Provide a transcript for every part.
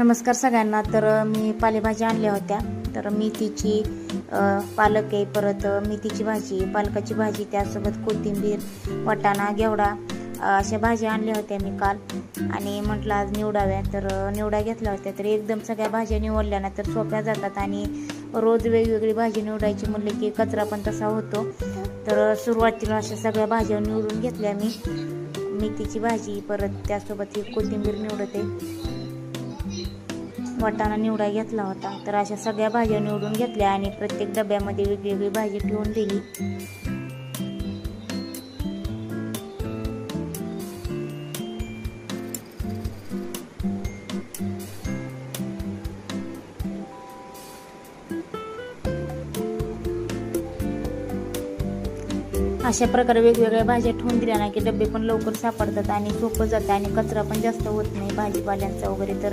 नमस्कार सगळ्यांना. तर मी पालेभाज्या आणल्या होत्या. तर मेथीची पालक आहे परत मेथीची भाजी पालकाची भाजी त्यासोबत कोथिंबीर वटाणा घेवडा अशा भाज्या आणल्या होत्या मी काल. आणि म्हटलं आज निवडाव्या. तर निवडा घेतल्या होत्या. तर एकदम सगळ्या भाज्या निवडल्या ना तर सोप्या जातात आणि रोज वेगवेगळी भाजी निवडायची म्हणलं की कचरा पण तसा होतो. तर सुरुवातीला अशा सगळ्या भाज्या निवडून घेतल्या मी. मेथीची भाजी परत त्यासोबत ही कोथिंबीर निवडते. वाटाणा निवडा घेतला होता. तर अशा सगळ्या भाज्या निवडून घेतल्या आणि प्रत्येक डब्यामध्ये वेगवेगळी भाजी ठेवून दिली. अशा प्रकारे वेगवेगळ्या भाज्या ठेवून दिल्या ना की डबे पण लवकर सापडतात आणि सोपं जातं आणि कचरा पण जास्त होत नाही भाजीपाल्यांचा वगैरे तर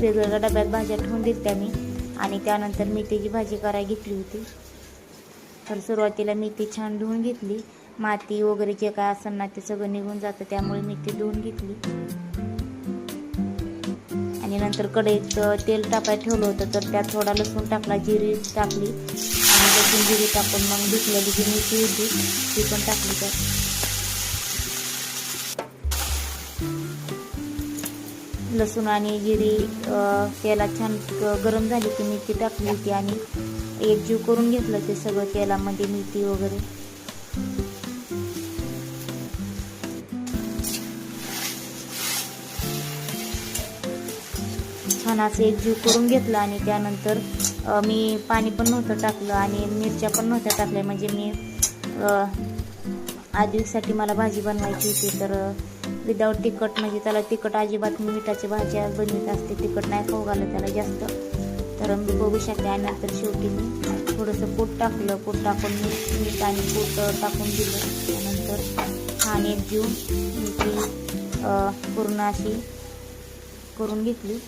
वेगवेगळ्या डब्यात भाज्या ठेवून दिल्या मी. आणि त्यानंतर मेथीची भाजी करायला घेतली होती. तर सुरुवातीला मेथी छान धुवून घेतली. माती वगैरे जे काय असेल ना ते सगळं निघून जातं त्यामुळे मेथी धुवून घेतली. आणि नंतर कढईत तेल टाकायला ठेवलं होतं तर त्यात थोडा लसूण टाकला जिरी टाकली. आणि लसूण जिरी टाकून मग धुतलेली जी मिरची होती ती पण टाकली त्यात. लसूण आणि जिरी तेलात छान गरम झाली की मिरची टाकली होती आणि एकजीव करून घेतलं ते सगळं तेलामध्ये म्हणजे मेथी वगैरे. छान असं एकजीव करून घेतलं आणि त्यानंतर मी पाणी पण नव्हतं टाकलं आणि मिरच्या पण नव्हत्या टाकल्या. म्हणजे मी अ, मला भाजी बनवायची होती. तर विदाऊट तिखट म्हणजे त्याला तिखट अजिबात मी मिठाची भाज्या बनवत असते. तिखट नाही खाऊ घालत त्याला जास्त. तर मी बघू शकते. आणि नंतर शेवटी मी थोडंसं पूट टाकलं. पूट टाकून मीठ मीठ आणि पूट टाकून दिलं. त्यानंतर छान एक जीव मी ती पूर्ण अशी करून घेतली.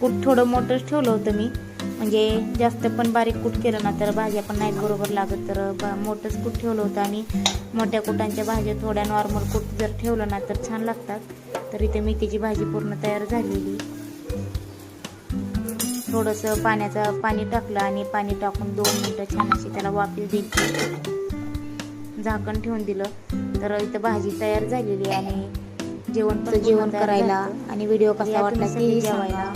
कूट थोडं मोठंच ठेवलं होतं मी. म्हणजे जास्त पण बारीक कूट केलं ना तर भाज्या पण नाहीत बरोबर लागत तर बा- मोठंच कूट ठेवलं होतं. आणि मोठ्या कुटांच्या भाज्या थोड्या नॉर्मल कूट जर ठेवलं ना तर छान लागतात. तर इथे मेथीची भाजी पूर्ण तयार झालेली. थोडंसं पाण्याचं पाणी टाकलं आणि पाणी टाकून दोन मिनटं छान अशी त्याला वाफी दिली झाकण ठेवून दिलं. तर इथं भाजी तयार झालेली आणि जेवण पण जेवण करायला. आणि व्हिडिओ कसा वाटला जेवायला.